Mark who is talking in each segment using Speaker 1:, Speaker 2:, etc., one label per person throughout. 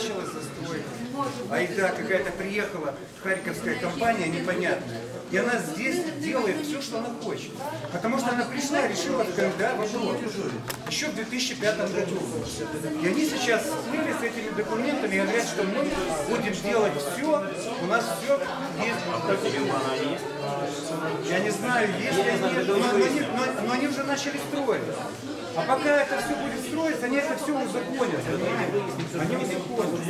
Speaker 1: началась застройка. Айда какая-то приехала, харьковская компания непонятная. И она здесь делает все, что она хочет. Потому что она пришла и решила КМДА вопрос. Еще в 2005 году. И они сейчас всплыли с этими документами и говорят, что мы будем делать все, у нас все есть. Я не знаю, есть ли они, но, но но- но они уже начали строить. А пока это все будет строиться, они это все узаконят. Они узаконят.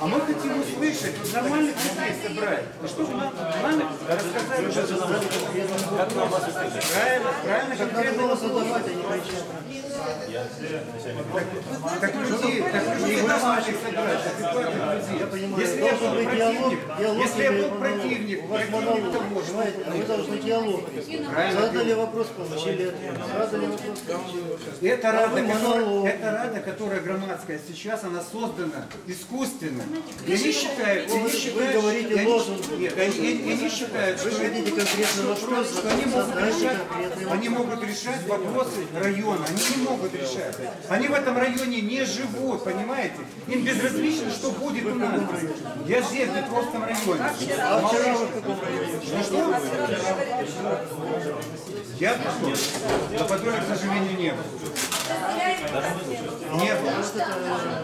Speaker 1: А мы хотим услышать, нормальных людей собрать. И чтобы нам, нам Правильно, правильно, конкретно
Speaker 2: голосовать, а не кричать.
Speaker 1: так людей, так собрать, адекватных людей.
Speaker 2: понимаю,
Speaker 1: Если я был
Speaker 2: диалог,
Speaker 1: если я был противник,
Speaker 2: У вас монолог, понимаете, а вы должны диалог. Задали вопрос, получили ответ. Задали вопрос, получили.
Speaker 1: Это рада,
Speaker 2: вы
Speaker 1: которая,
Speaker 2: монолог.
Speaker 1: это рада, которая громадская сейчас, она создана искусственно. Они считают, и они
Speaker 2: Вы говорите
Speaker 1: и они- они, они считают, что,
Speaker 2: хотите конкретный
Speaker 1: что-
Speaker 2: вопрос,
Speaker 1: что они могут решать, они могут решать вопросы района. Они не могут решать. Они в этом районе не живут, понимаете? Им безразлично, что будет у нас. Я здесь, в Петровском районе.
Speaker 2: А вчера вы в каком районе?
Speaker 1: Ну что? Я пришел. На Подоле, к сожалению, не был. Не было.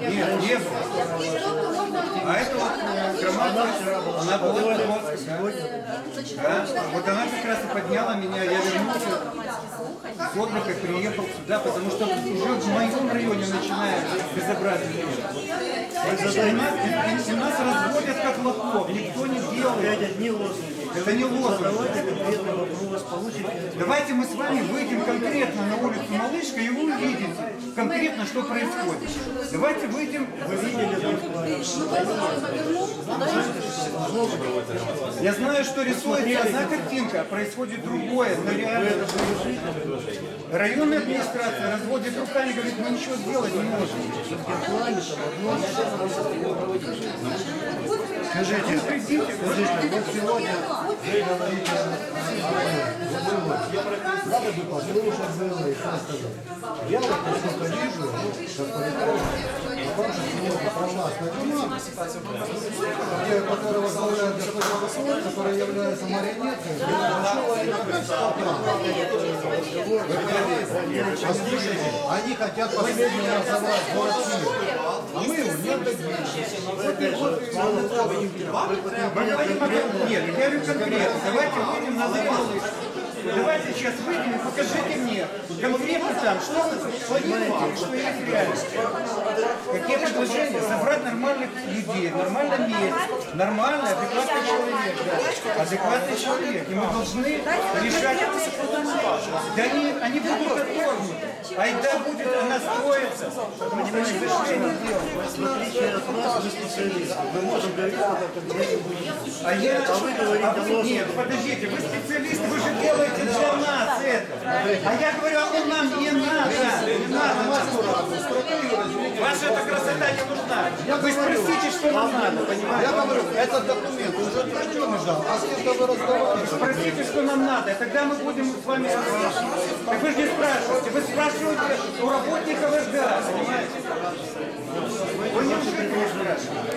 Speaker 1: Нет, не было. А это вот э, громадная, она была да. Да. Вот она как раз и подняла меня, я вернулся с отдыха, приехал сюда, потому что уже в моем районе начинает безобразие. И нас, разводят как лохов, никто не делает.
Speaker 2: Опять одни лозунги.
Speaker 1: Это не лозунг.
Speaker 2: Задавайте конкретный вопрос, получите ответ.
Speaker 1: Давайте мы с вами выйдем конкретно на улицу Малышка, и вы увидите конкретно, что происходит. Давайте выйдем.
Speaker 2: Вы видели
Speaker 1: Я знаю, что рисуется одна картинка, а происходит другое, но реально. Районная администрация разводит руками, говорит, мы ничего сделать не можем.
Speaker 2: Скажите, скажите, вот сегодня
Speaker 3: Надо бы послушать было и что сказать. Я вот вижу, ну, как провластная команда, где, которая возглавляет господин Василий, которая является марионеткой они хотят последний раз забрать Киев, а мы его не отдадим.
Speaker 1: Нет, я говорю конкретно. Давайте выйдем на улицу. Давайте сейчас выйдем и покажите мне конкретно там, что вы планируете, что есть реальность. Какие предложения? Собрать нормальных людей, нормальном месте, человек. Да. Адекватный человек. И мы должны решать. Да они, они будут отторгнуты. Айда будет она они зашли не делают.
Speaker 2: в отличие от нас, мы специалисты. Мы можем говорить только конкретно.
Speaker 1: А я...
Speaker 2: А вы говорите
Speaker 1: а вы-. Нет, подождите, вы специалист, вы же делаете для нас это. А я говорю, а он нам не надо. Не надо. Ваша эта красота не нужна. Вы спросите, что нам надо, понимаете?
Speaker 3: Я говорю, этот документ уже утвержденный ждал, а с кем-то вы разговариваете.
Speaker 1: Спросите, что нам надо, и тогда мы будем с вами разговаривать. Так вы же не спрашиваете, вы спрашиваете у работников СДА, понимаете? Вы не можете спрашивать.